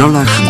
늘어날 수.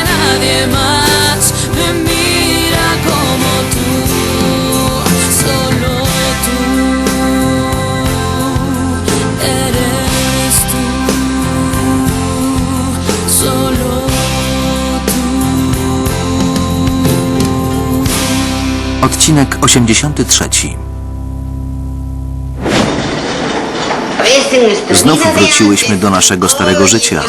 nadie más me mira como tú, solo tú eres tú, solo tú. Odcinek 83 Znów wróciłyśmy do naszego starego życia.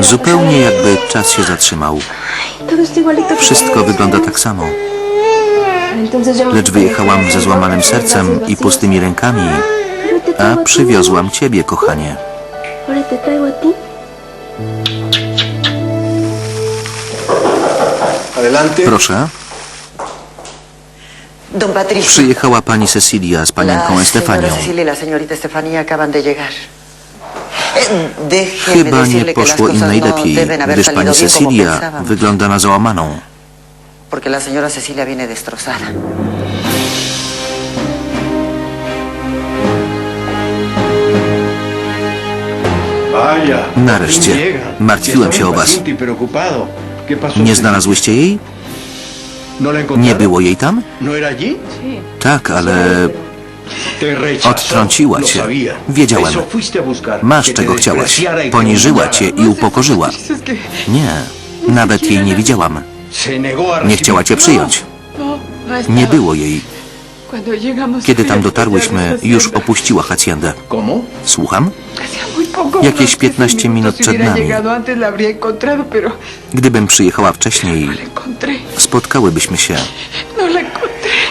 Zupełnie jakby czas się zatrzymał. Wszystko wygląda tak samo. Lecz wyjechałam ze złamanym sercem i pustymi rękami, a przywiozłam ciebie, kochanie. Proszę, przyjechała pani Cecilia z panienką Estefanią. Chyba nie poszło im najlepiej, gdyż pani Cecilia wygląda na załamaną. porque la señora Cecilia viene destrozada. Vaya. Nareszcie. Martwiłem się o was. y. Nie znalazłyście jej? ¿No? Nie było jej tam? ¿No? Tak, ale. Odtrąciła Lo cię. Wiedziałem. Masz czego chciałaś. Poniżyła cię i upokorzyła. Nie, nawet jej nie widziałam. Nie chciała cię przyjąć. Nie było jej. Kiedy tam dotarłyśmy, już opuściła haciendę. Słucham? Jakieś Jakieś 15 minut przed nami. Gdybym przyjechała wcześniej, spotkałybyśmy się, No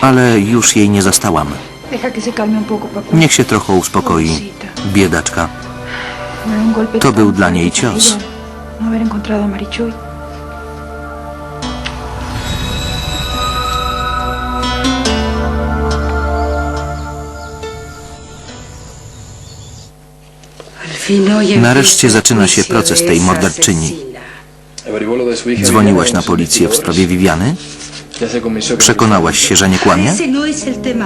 ale już jej nie zastałam. Niech się trochę uspokoi. Biedaczka. To był dla niej cios. No. Nareszcie zaczyna się proces tej morderczyni. Dzwoniłaś na policję w sprawie Viviany? Przekonałaś się, że nie kłamie?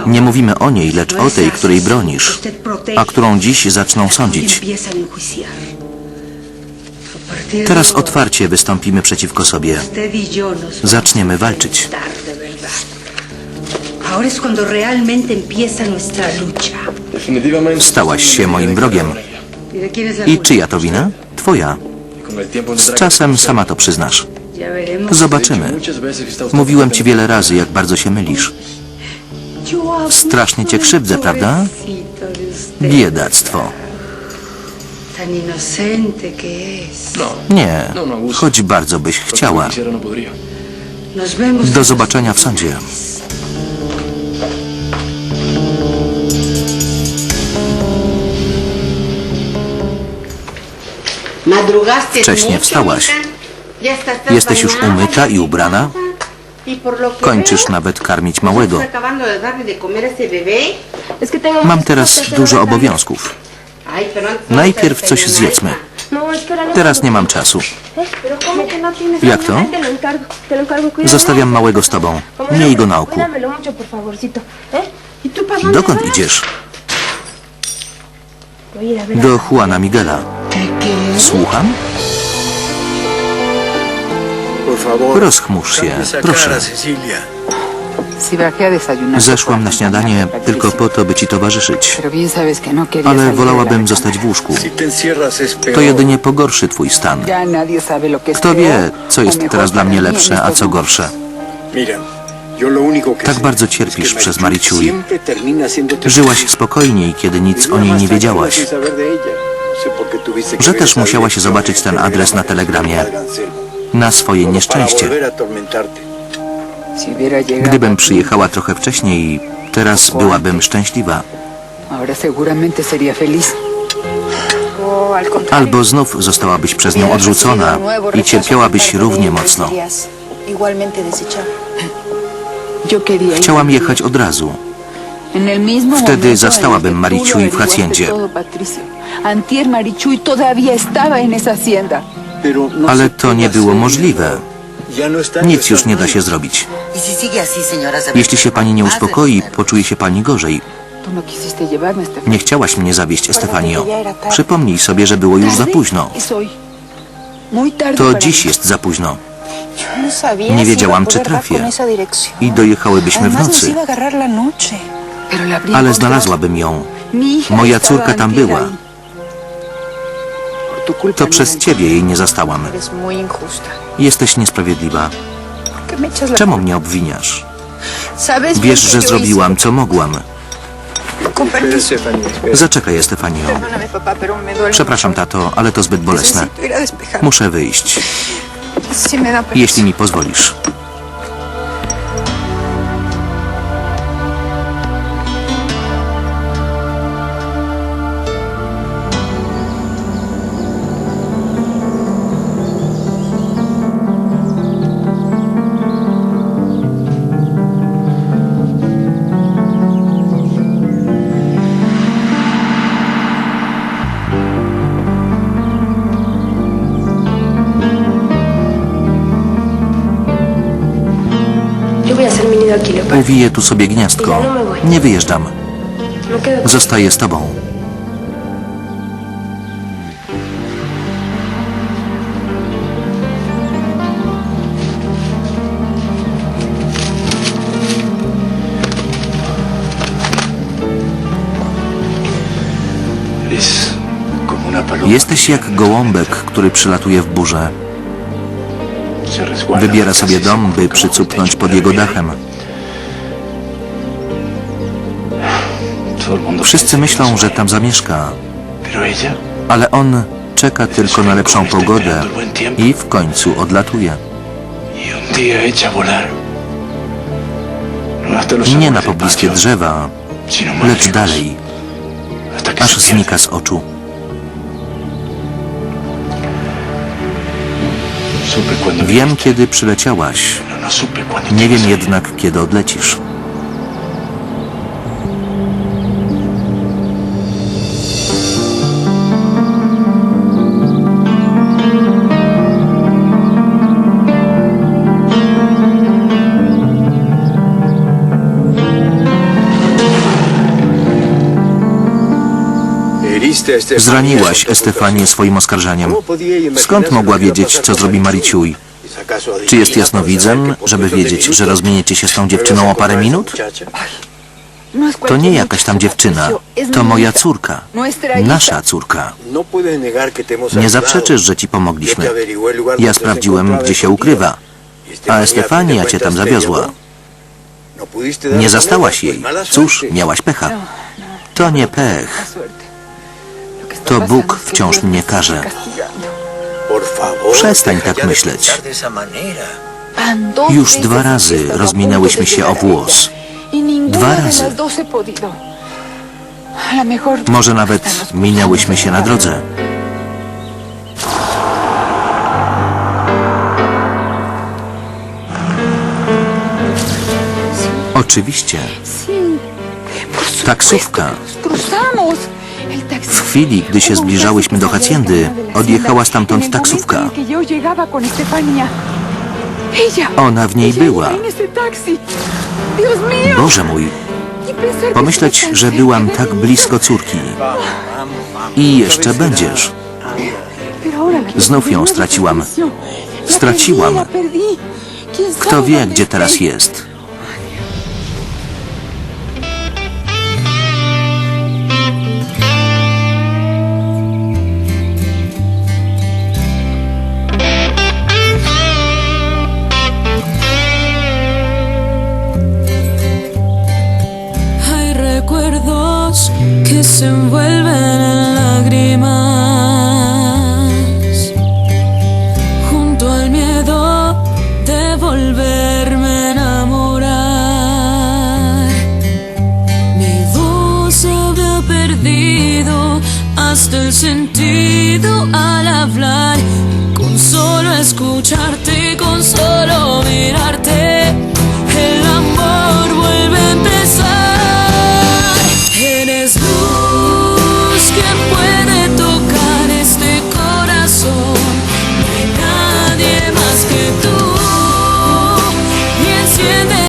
Nie mówimy o niej, lecz o tej, której bronisz, a którą dziś zaczną sądzić. Teraz otwarcie wystąpimy przeciwko sobie. Zaczniemy walczyć. Stałaś się moim wrogiem. ¿Y I czyja to wina? Twoja. Z czasem sama to przyznasz. Zobaczymy. Mówiłem ci wiele razy, jak bardzo się mylisz. Strasznie cię krzywdzę, prawda? Biedactwo. Tan inocente que es. Nie, choć bardzo byś chciała. Do zobaczenia w sądzie. Wcześnie wstałaś. Jesteś już umyta i ubrana? Kończysz nawet karmić małego. Mam teraz dużo obowiązków. Najpierw coś zjedzmy. Teraz nie mam czasu. Pero ¿cómo que no tienes Jak to? Zostawiam małego z tobą. Miej go na oku. Cuídamelo mucho, por favorcito. ¿Eh? ¿Y tú para dónde Dokąd idziesz? Do Juana Miguela. Słucham? Rozchmurz się, proszę. Zeszłam na śniadanie tylko po to, by ci towarzyszyć. Ale wolałabym zostać w łóżku. To jedynie pogorszy twój stan. Kto wie, co jest teraz dla mnie lepsze, a co gorsze. Tak bardzo cierpisz przez haciéndote Żyłaś spokojniej, kiedy nic o niej nie wiedziałaś. Że też musiałaś zobaczyć ten en adres na telegramie. Na swoje nieszczęście. Gdybym przyjechała trochę wcześniej, teraz byłabym szczęśliwa. Albo znów zostałabyś przez nią odrzucona i cierpiałabyś równie mocno. Chciałam jechać od razu. Wtedy zastałabym Marichuy lo w haciendzie. Antier Marichuy todavía estaba en esa hacienda. Ale to nie było możliwe. Nic już nie da się zrobić. Jeśli się pani nie uspokoi, poczuje się pani gorzej. Nie chciałaś mnie zawieść, Estefanio. Przypomnij sobie, że było już za późno. To dziś jest za późno. No Nie wiedziałam, czy trafię. I dojechałybyśmy w nocy. Ale znalazłabym ją. Moja córka tam była. To przez ciebie jej nie zastałam. Jesteś niesprawiedliwa. ¿Por qué me echas la Czemu mnie obwiniasz? ¿Sabes Wiesz, że zrobiłam, co mogłam. Zaczekaj, Estefanio. Przepraszam, tato, ale to zbyt bolesne. Muszę wyjść, jeśli mi pozwolisz. Uwiję tu sobie gniazdko. Nie wyjeżdżam. No Zostaję z tobą. Jesteś jak gołąbek, który przylatuje w burzę. Wybiera sobie dom, by przycupnąć pod jego dachem. Wszyscy myślą, że tam zamieszka, ale on czeka tylko na lepszą pogodę i w końcu odlatuje. Nie na pobliskie drzewa, lecz dalej, aż znika z oczu. Wiem, kiedy przyleciałaś. Nie wiem jednak, kiedy odlecisz. Zraniłaś Estefanię swoim oskarżeniem. ¿Cómo podía ella imaginarse Skąd mogła wiedzieć, co zrobi? Mariciuj? ¿Es acaso adivina Czy jest jasnowidzem, żeby wiedzieć, że rozmieniecie się z tą dziewczyną o parę minut? To nie jakaś tam dziewczyna. To moja córka. Nasza córka. Nie zaprzeczysz, że ci pomogliśmy. Ja sprawdziłem, gdzie się ukrywa. A Estefania cię tam zawiozła. Nie zastałaś jej. Cóż, miałaś pecha. To nie pech. To Bóg wciąż mnie karze. Przestań tak myśleć. Już dwa razy rozminęłyśmy się o włos. Dwa razy. Może nawet minęłyśmy się na drodze. Oczywiście. Taksówka. W chwili, gdy się zbliżałyśmy do haciendy, odjechała stamtąd taksówka. Ona w niej była. Boże mój, pomyśleć, że byłam tak blisko córki. I jeszcze będziesz. Znów ją straciłam. Straciłam. perdí, la perdí. ¿Quién Kto wie, gdzie teraz jest? Que se envuelven en lágrimas. Junto al miedo de volverme a enamorar. Mi voz había perdido hasta el sentido al hablar. Con solo escucharte,